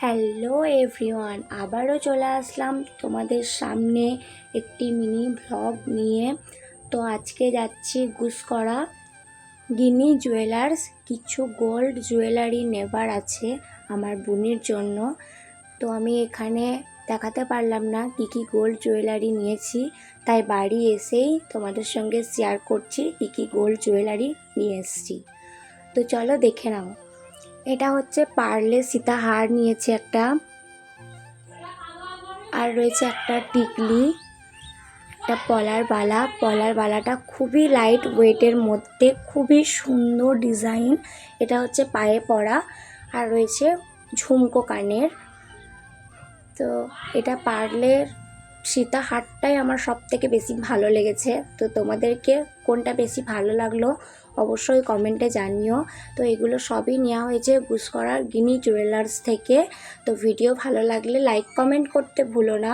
Hello everyone আবারও চলে আসলাম তোমাদের সামনে একটি মিনি ভ্লগ নিয়ে। তো আজকে যাচ্ছি গুসকরা গিনি জুয়েলার্স কিছু গোল্ড জুয়েলারি নেবার আছে আমার বোনের জন্য। তো আমি এখানে দেখাতে পারলাম না কী কী গোল্ড জুয়েলারি নিয়েছি। তাই বাড়ি এসেই তোমাদের সঙ্গে শেয়ার করছি কী কী গোল্ড জুয়েলারি নিয়ে এসেছি। তো চলো দেখে নাও। এটা হচ্ছে পার্লে সীতা হার নিয়েছে একটা। আর রয়েছে একটা টিকলি, একটা পলার বালা। পলার বালাটা খুবই লাইট ওয়েটের মধ্যে, খুবই সুন্দর ডিজাইন এটা হচ্ছে পায়ে পরা আর রয়েছে ঝুমকো কানের। তো এটা পার্লের সীতা হারটাই আমার সব থেকে বেশি ভালো লেগেছে। তো তোমাদেরকে কোনটা বেশি ভালো লাগল অবশ্যই কমেন্টে জানিও। তো এগুলো সবই নেওয়া হয়েছে গুসকরার গিনি জুয়েলার্স থেকে। তো ভিডিও ভালো লাগলে লাইক কমেন্ট করতে ভুলো না।